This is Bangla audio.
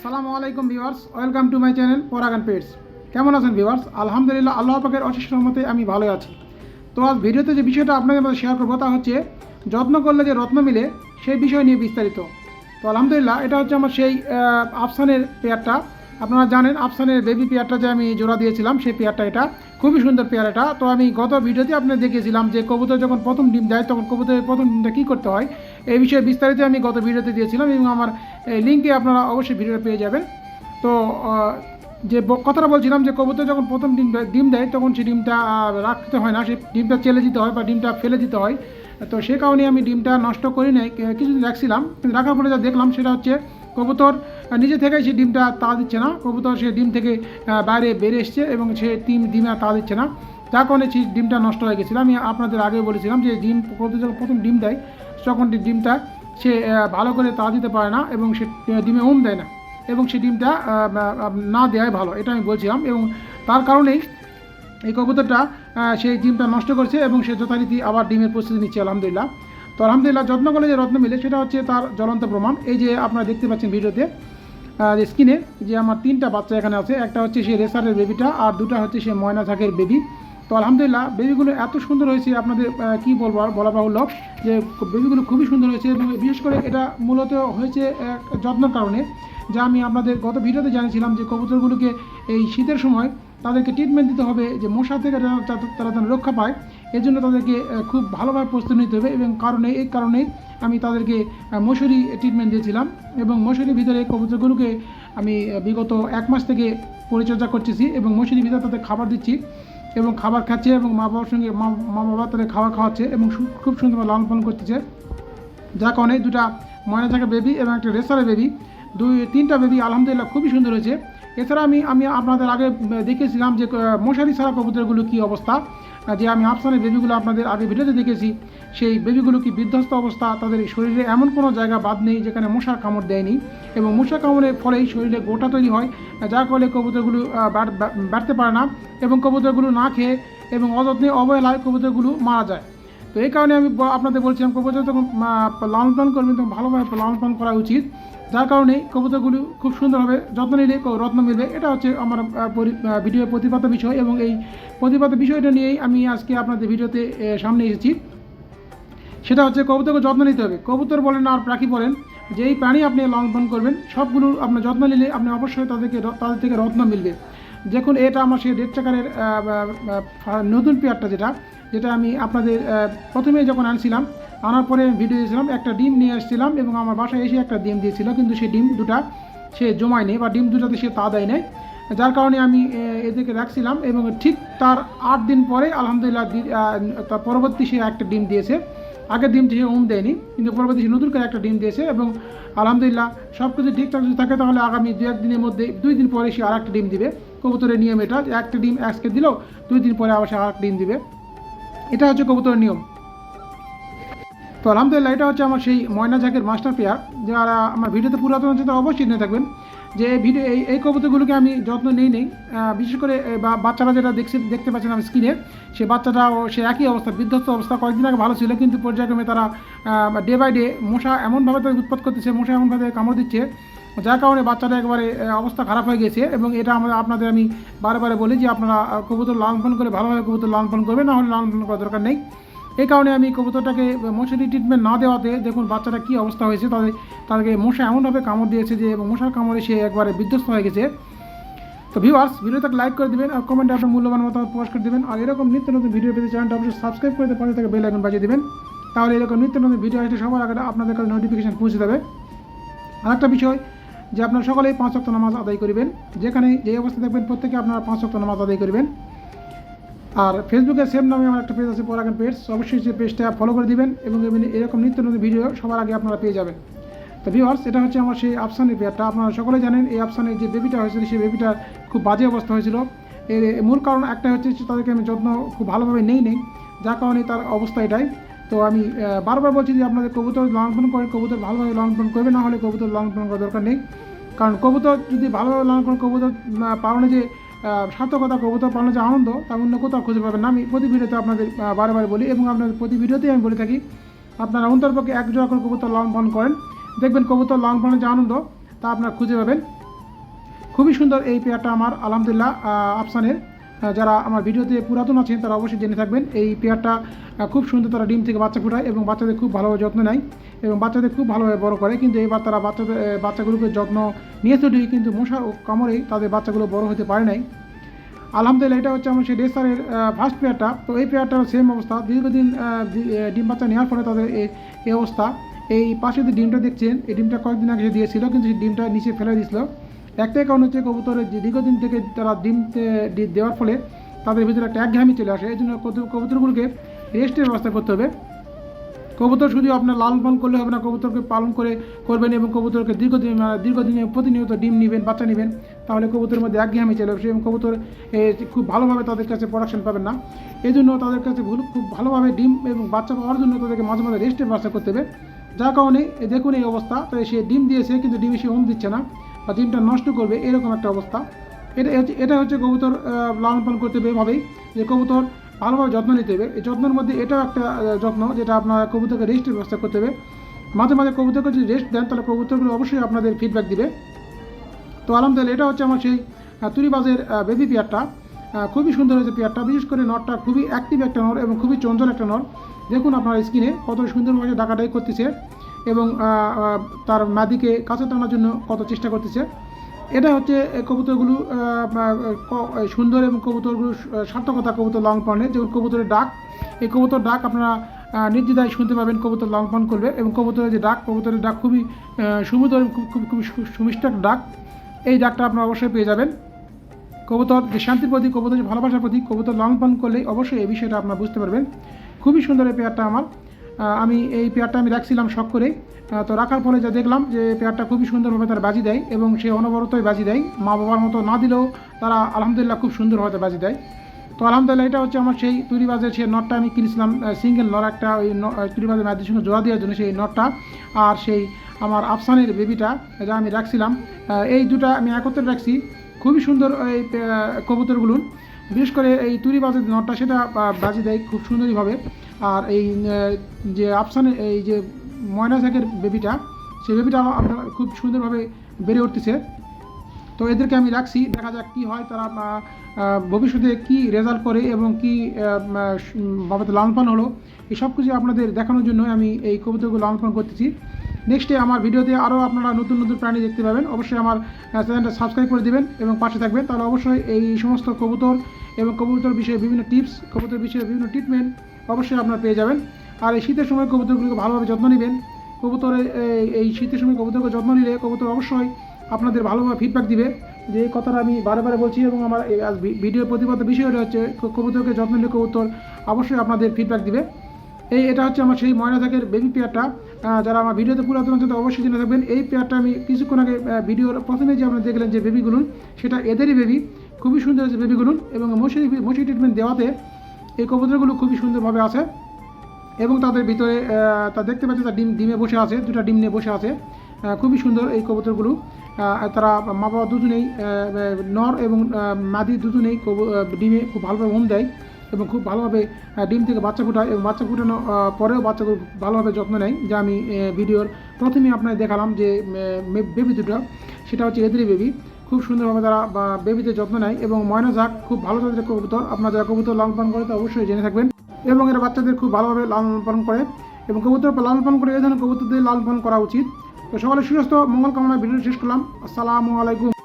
আসসালামু আলাইকুম viewers, welcome to my channel Paragan pets. কেমন আছেন ভিউয়ার্স? আলহামদুলিল্লাহ, আল্লাহ পাকের অশেষ রহমতে আমি ভালো আছি। তো আজ ভিডিওতে যে বিষয়টা আপনাদের মধ্যে শেয়ার করব তা হচ্ছে, যত্ন করলে যে রত্ন মিলে, সেই বিষয় নিয়ে বিস্তারিত। তো আলহামদুলিল্লাহ, এটা হচ্ছে আমার সেই আফসানের পেয়ারটা। আপনারা জানেন আফসানের বেবি পেয়ারটা যে আমি জোড়া দিয়েছিলাম, সেই পেয়ারটা এটা খুবই সুন্দর পেয়ার এটা। তো আমি গত ভিডিওতে আপনাদের দেখিয়েছিলাম যে কবুতর যখন প্রথম ডিম দেয় তখন কবুতরের প্রথম ডিমটা কী করতে হয়, এই বিষয়ে বিস্তারিত আমি গত ভিডিওতে দিয়েছিলাম এবং আমার লিঙ্কে আপনারা অবশ্যই ভিডিওটা পেয়ে যাবেন। তো যে কথাটা বলছিলাম যে কবুতর যখন প্রথম ডিম ডিম দেয়, তখন সেই ডিমটা রাখতে হয় না সেই ডিমটা চেলে দিতে হয় বা ডিমটা ফেলে দিতে হয়। তো সে কারণে আমি ডিমটা নষ্ট করি নাই। কিছুদিন রাখছিলাম রাখার পরে যা দেখলাম সেটা হচ্ছে কবুতর নিজে থেকেই সেই ডিমটা তা দিচ্ছে না। কবুতর সে ডিম থেকে বাইরে বেড়ে এসছে এবং সে ডিম ডিমে তা দিচ্ছে না। যার কারণে সেই ডিমটা নষ্ট হয়ে গেছিল। আমি আপনাদের আগে বলেছিলাম যে ডিম, কবুতর যখন প্রথম ডিম দেয়, তখন ডিমটা সে ভালো করে তা দিতে পারে না এবং সে ডিমে ওম দেয় না এবং সে ডিমটা না দেওয়াই ভালো। এটা আমি বলছিলাম এবং তার কারণেই এই কবুতরটা সেই ডিমটা নষ্ট করছে এবং সে যথারীতি আবার ডিমের প্রস্তুতি নিচ্ছে, আলহামদুলিল্লাহ। তো আলহামদুলিল্লাহ যত্ন করলে যে রত্ন মিলে, সেটা হচ্ছে তার জ্বলন্ত প্রমাণ। এই যে আপনারা দেখতে পাচ্ছেন ভিডিওতে স্কিনে যে আমার তিনটা বাচ্চা এখানে আছে, একটা হচ্ছে সেই রেসারের বেবিটা আর দুটা হচ্ছে সেই ময়না ঝাঁকের বেবি তো আলহামদুলিল্লাহ বেবিগুলো এত সুন্দর হয়েছে, আপনাদের কি বলব আর বলা বাহুল্য, যে বেবিগুলো খুবই সুন্দর হয়েছে এবং বিশেষ করে এটা মূলত হয়েছে যত্নের কারণে। যা আমি আপনাদের গত ভিডিওতে জানিয়েছিলাম যে কবুতরগুলোকে এই শীতের সময় তাদেরকে ট্রিটমেন্ট দিতে হবে, যে মশা থেকে তারা যেন রক্ষা পায়। এর জন্য তাদেরকে খুব ভালোভাবে প্রস্তুতি নিতে হবে এবং কারণে, এই কারণেই আমি তাদেরকে মশুরি ট্রিটমেন্ট দিয়েছিলাম এবং মশুরির ভিতরে কবুতরগুলোকে আমি বিগত এক মাস থেকে পরিচর্যা করতেছি এবং মশুরির ভিতরে তাদের খাবার দিচ্ছি এবং খাবার খাচ্ছে এবং মা বাবার সঙ্গে, মা বাবা তাদের খাবার খাওয়াচ্ছে এবং খুব সুন্দর লালন পালন করতেছে। যার কারণে দুটা ময়না থাকা বেবি এবং একটা রেসারের বেবি দুই, তিনটা বেবি আলহামদুলিল্লাহ খুবই সুন্দর হয়েছে। এছাড়া আমি আমি আপনাদের আগে দেখেছিলাম যে মশারি ছাড়া কবুতরগুলো কী অবস্থা। যে আমি আফসানের বেবিগুলো আপনাদের আগে ভিডিওতে দেখেছি। সেই বেবিগুলো কি বিধ্বস্ত অবস্থা? তাদের শরীরে এমন কোনো জায়গা বাদ নেই যেখানে মশার কামড় দেয়নি এবং মশার কামড়ের ফলেই শরীরে গোটা তৈরি হয় যার ফলে কবুতরগুলো বাড়তে পারে না এবং কবুতরগুলো না খেয়ে এবং অযত্নে অবহেলায় কবুতরগুলো মারা যায়। তো এই কারণে আমি আপনাদের বলছিলাম কবুতর যখন লালন পালন করবেন তখন ভালোভাবে লালন পালন করা উচিত। যার কারণে কবুতরগুলো খুব সুন্দরভাবে যত্ন নিলে রত্ন মিলবে। এটা হচ্ছে আমার ভিডিওর প্রতিপাদ্য বিষয় এবং এই প্রতিপাদ্য বিষয়টা নিয়েই আমি আজকে আপনাদের ভিডিওতে সামনে এসেছি। সেটা হচ্ছে কবুতরকে যত্ন নিতে হবে। কবুতর বলেন আর পাখি বলেন যে এই প্রাণী আপনি লঙ্ঘন করবেন, সবগুলো আপনার যত্ন নিলে আপনি অবশ্যই তাদেরকে তাদের থেকে রত্ন মিলবে। দেখুন, এটা আমার সেই রেড চাকারের নতুন পেয়ারটা যেটা যেটা আমি আপনাদের প্রথমে যখন আনছিলাম আনার পরে আমি ভিডিও দিয়েছিলাম, একটা ডিম নিয়ে এসেছিলাম এবং আমার বাসায় এসে একটা ডিম দিয়েছিল, কিন্তু সেই ডিম দুটা সে জমায় নেই বা ডিম দুটাতে সে তা দেয় নাই। যার কারণে আমি এদেরকে রাখছিলাম এবং ঠিক তার আট দিন পরে আলহামদুলিল্লাহ তার পরবর্তী সে একটা ডিম দিয়েছে। আগের ডিমটি সে ওম দেয়নি, কিন্তু পরবর্তী সে নতুন করে একটা ডিম দিয়েছে এবং আলহামদুলিল্লাহ সব কিছু ঠিকঠাক যদি থাকে তাহলে আগামী দু একদিনের মধ্যে, দুই দিন পরে সে আর একটা ডিম দিবে। কবুতরের নিয়ম এটা, একটা ডিম আজকে দিল দুই দিন পরে আবার সে আর একটা ডিম দিবে। এটা হচ্ছে কবুতরের নিয়ম। তো আলহামদুলিল্লাহ, এটা হচ্ছে আমার সেই ময়না ঝাঁকের মাস্টার পেয়ার যারা আমার ভিডিওতে পুরাতন আছে, তারা অবশ্যই নিয়ে থাকবেন যে এই ভিডিও, এই এই কবুতরগুলোকে আমি যত্ন নেই নেই বিশেষ করে বা, বাচ্চারা যেটা দেখছে, দেখতে পাচ্ছেন আমার স্ক্রিনে সে বাচ্চাটা ও সে একই অবস্থা, বিধ্বস্ত অবস্থা, কয়েকদিন আগে ভালো ছিল, কিন্তু পর্যায়ক্রমে তারা ডে বাই ডে মশা এমনভাবে তাদের উৎপাদ করতেছে, মশা এমনভাবে কামড় দিচ্ছে, যার কারণে বাচ্চাটা একবারে অবস্থা খারাপ হয়ে গেছে, এবং এটা আমরা আপনাদের আমি বারে বারে বলি যে আপনারা কবুতর লালন করে ভালোভাবে কবুতর লালন করবেন, না হলে লালন করার দরকার নেই। এই কারণে আমি কবুতরটাকে মশারি ট্রিটমেন্ট না দেওয়াতে দেখুন বাচ্চাটা কী অবস্থা হয়েছে, তাদের, তাদেরকে মশা এমনভাবে কামড় দিয়েছে যে, এবং মশার কামড়ে সে একবারে বিধ্বস্ত হয়ে গেছে। তো ভিউয়ার্স ভিডিওটাকে লাইক করে দেবেন আর কমেন্টে আপনার মূল্যবান মতামত প্রকাশ করে দেবেন। আর এরকম নিত্য নতুন ভিডিও পেতে চ্যানেলটা অবশ্যই সাবস্ক্রাইব করে পাশে থেকে বেল আইকন বাজিয়ে দেবেন। তাহলে এরকম নিত্য নতুন ভিডিও আসলে সবার আগে আপনাদের কাছে নোটিফিকেশন পৌঁছে যাবে। আরেকটা বিষয় যে আপনারা সকলেই পাঁচ ওয়াক্ত নামাজ আদায় করবেন। যেখানে যে অবস্থা দেখবেন প্রত্যেকে আপনারা পাঁচ ওয়াক্ত নামাজ আদায় করবেন। আর ফেসবুকে সেম নামে আমার একটা পেজ আছে পরাগান পেজ অবশ্যই সেই পেজটা ফলো করে দিবেন এবং এরকম নিত্য নতুন ভিডিও সবার আগে আপনারা পেয়ে যাবেন। তো ভিওয়ার্স এটা হচ্ছে আমার সেই আফসানের পেয়ারটা আপনারা সকলে জানেন, এই আফসানের যে বেবিটা হয়েছিল, সেই বেবিটার খুব বাজে অবস্থা হয়েছিল। এর মূল কারণ একটা হচ্ছে তাদেরকে আমি যত্ন খুব ভালোভাবে নেই নেই, যার কারণে তার অবস্থা এটাই। তো আমি বারবার বলছি যে আপনাদের কবুতর লালন করেন, কবুতর ভালোভাবে লালন করবে, না হলে কবুতর লালন করার দরকার নেই। কারণ কবুতর যদি ভালোভাবে লালন করেন, কবুতর পালনে যে সার্থকতা কবুতর পালনের যে আনন্দ, তা অন্য কোথাও খুঁজে পাবেন না। আমি প্রতি ভিডিওতে আপনাদের বারবার বারে বারে বলি এবং আপনাদের প্রতি ভিডিওতেই আমি বলে থাকি, আপনারা অন্তর্পক্ষে এক জোড়া করে কবুতর লালন পালন করেন। দেখবেন কবুতর লালন পালনের যে আনন্দ, তা আপনারা খুঁজে পাবেন। খুবই সুন্দর এই পেয়ারটা আমার, আলহামদুলিল্লাহ আফসানের যারা আমার ভিডিওতে পুরাতন আছেন, তারা অবশ্যই জেনে থাকবেন, এই পেয়ারটা খুব সুন্দর তারা ডিম থেকে বাচ্চা ফোটায় এবং বাচ্চাদের খুব ভালোভাবে যত্ন নেয় এবং বাচ্চাদের খুব ভালোভাবে বড় করে। কিন্তু এবার তারা বাচ্চাদের বাচ্চাগুলোকে যত্ন নিয়েছে ঠিকই কিন্তু মশা ও কামড়েই তাদের বাচ্চাগুলো বড় হতে পারে নাই। আলহামদুলিল্লাহ, এটা হচ্ছে আমার সেই রেসারের ফার্স্ট পেয়ারটা। তো এই পেয়ারটাও সেম অবস্থা। দীর্ঘদিন ডিম বাচ্চা নেওয়ার ফলে তাদের এই- অবস্থা। এই পাশে যে ডিমটা দেখছেন, এই ডিমটা কয়েকদিন আগে দিয়েছিল, কিন্তু সেই ডিমটা নিচে ফেলে দিয়েছিল। একটাই কারণ হচ্ছে কবুতরের যে দীর্ঘদিন থেকে তারা ডিম দেওয়ার ফলে তাদের ভিতরে একটা একঘামি চলে আসে। এই জন্য কবুতরগুলোকে রেস্টের ব্যবস্থা করতে হবে। কবুতর শুধু আপনার লাল পালন করলে হবে না কবুতরকে পালন করে করবেন এবং কবুতরকে দীর্ঘদিন আহ, দীর্ঘদিনে প্রতিনিয়ত ডিম নেবেন বাচ্চা নেবেন তাহলে কবুতরের মধ্যে একঘেয়েমি চলে আসবে এবং কবুতর খুব ভালোভাবে তাদের কাছে প্রোডাকশন পাবেন না। এই জন্য তাদের কাছে ভুল- খুব ভালোভাবে ডিম এবং বাচ্চা পাওয়ার জন্য তাদেরকে মাঝে মাঝে রেস্টের ব্যবস্থা করতে হবে। যার কারণে দেখুন এই অবস্থা তাই সে ডিম দিয়েছে কিন্তু ডিমে সে ওম দিচ্ছে না। বা ডিমটা নষ্ট করবে, এরকম একটা অবস্থা। এটা এটা হচ্ছে কবুতর লালন পালন করতে হবে এভাবেই, যে কবুতর ভালোভাবে যত্ন নিতে হবে। এই যত্নের মধ্যে এটাও একটা যত্ন, যেটা আপনার কবুতরকে রেস্টের ব্যবস্থা করতে হবে। মাঝে মাঝে কবুতরকে যদি রেস্ট দেন, তাহলে কবুতরগুলো অবশ্যই আপনাদের ফিডব্যাক দিবে। তো আলহামদুলিল্লাহ, এটা হচ্ছে আমার সেই তুরিবাজের বেবি পেয়ারটা। খুবই সুন্দর হয়েছে পেয়ারটা। বিশেষ করে নরটা খুবই অ্যাক্টিভ একটা নর এবং খুবই চঞ্চল একটা নর। দেখুন আপনার স্কিনে কত সুন্দরভাবে ডাকাডাকি করতেছে। এবং তার মাদিকে কাছে টানার জন্য কত চেষ্টা করতেছে। এটা হচ্ছে কবুতরগুলো সুন্দর এবং কবুতরগুলো সার্থকতা কবুতর লং পানের যেমন কবুতরের ডাক এই কবুতর ডাক আপনারা আহ, নির্দ্বিধায় শুনতে পাবেন কবুতর লং পান করবে এবং কবুতরের যে ডাক কবুতরের ডাক খুবই এবং খুব খুব সুমিষ্ট ডাক। এই ডাকটা আপনারা অবশ্যই পেয়ে যাবেন। কবুতর যে শান্তির প্রতি কবুতর যে ভালোবাসার প্রতি কবুতর লং পালন করলে অবশ্যই এই বিষয়টা আপনারা বুঝতে পারবেন। খুবই সুন্দর এই পেয়ারটা আমার। আমি এই পেয়ারটা আমি রাখছিলাম শখ করে। তো রাখার ফলে যা দেখলাম যে পেয়ারটা খুবই সুন্দরভাবে তারা বাজি দেয় এবং সে অনবরতই বাজি দেয়। মা বাবার মতো না দিলেও তারা আলহামদুলিল্লাহ খুব সুন্দরভাবে বাজি দেয়। তো আলহামদুলিল্লাহ এটা হচ্ছে আমার সেই তুরিবাজের সেই নটটা আমি কিনেছিলাম সিঙ্গেল নর একটা ওই তুরিবাজের ম্যাচের সঙ্গে জোড়া দেওয়ার জন্য সেই নটটা আর সেই আমার আফসানের বেবিটা যা আমি রাখছিলাম। এই দুটা আমি একত্রে রাখছি। খুবই সুন্দর এই কবুতরগুলো। বিশেষ করে এই তুরি তুরিবাজের নটটা, সেটা বাজি দেয় খুব সুন্দরীভাবে। আর এই যে আফসানের এই যে ময়না শেখের বেবিটা, সেই বেবিটা আপনার খুব সুন্দরভাবে বেড়ে উঠতেছে। তো এদেরকে আমি রাখছি, দেখা যাক কী হয় তারা ভবিষ্যতে কি রেজাল্ট করে এবং কি বাবাতে লালন পালন হলো। এই সব কিছু আপনাদের দেখানোর জন্য আমি এই কবিতাগুলো লালন পালন করতেছি। নেক্সটে আমার ভিডিওতে আরও আপনারা নতুন নতুন প্রাণী দেখতে পাবেন। অবশ্যই আমার চ্যানেলটা সাবস্ক্রাইব করে দেবেন এবং পাশে থাকবেন। তাহলে অবশ্যই এই সমস্ত কবুতর এবং কবুতর বিষয়ে বিভিন্ন টিপস কবুতর বিষয়ে বিভিন্ন ট্রিটমেন্ট অবশ্যই আপনারা পেয়ে যাবেন। আর এই শীতের সময় কবুতরগুলোকে ভালোভাবে যত্ন নেবেন। কবুতরের এই- শীতের সময় কবুতরকে যত্ন নিলে কবুতর অবশ্যই আপনাদের ভালোভাবে ফিডব্যাক দিবে। যে এই কথাটা আমি বারে বারে বলছি এবং আমার এই আজ ভি- ভিডিওর প্রতিপাদ্য বিষয়টা হচ্ছে কবুতরকে যত্ন নিলে কবুতর অবশ্যই আপনাদের ফিডব্যাক দিবে। এই, এটা হচ্ছে আমার সেই ময়না থাকের বেবি পেয়ারটা। যারা আমার ভিডিওতে পুরাতন আছে তারা অবশ্যই জেনে থাকবেন এই পেয়ারটা আমি কিছুক্ষণ আগে ভিডিওর প্রথমে যে আপনারা দেখলেন যে বেবিগুলুন সেটা এদেরই বেবি, খুবই সুন্দর হয়েছে বেবিগুলুন এবং মশি মশি ট্রিটমেন্ট দেওয়াতে এই কবুতরগুলো খুবই সুন্দরভাবে আছে, এবং তাদের ভিতরে তা দেখতে পাচ্ছি তার ডিম, ডিমে বসে আছে, দুটা ডিম নিয়ে বসে আছে খুবই সুন্দর এই কবুতরগুলো তারা মা বাবা দুজনেই নর এবং মাদি দুজনেই ডিমে খুব ভালোভাবে হোম দেয় এবং খুব ভালোভাবে ডিম থেকে বাচ্চা ফোটায় এবং বাচ্চা ফোটানো পরেও খুব ভালোভাবে যত্ন নেয়, যা আমি ভিডিওর প্রথমেই আপনাদের দেখালাম যে বেবি দুটো, সেটা হচ্ছে এদেরই বেবি খুব সুন্দরভাবে তারা বেবিতে যত্ন নেয় এবং ময়না ঝাঁক খুব ভালো জাতের কবুতর, আপনারা যারা কবুতর লালন পালন করে, তা অবশ্যই জেনে থাকবেন। এবং এরা বাচ্চাদের খুব ভালোভাবে লালন পালন করে, এবং কবুতর লালন পালন করে, এই ধরনের কবুতরদের লালন পালন করা উচিত। তো সকলে সুস্বাস্থ্য মঙ্গল কামনা ভিডিও শেষ করলাম। আসসালামু আলাইকুম।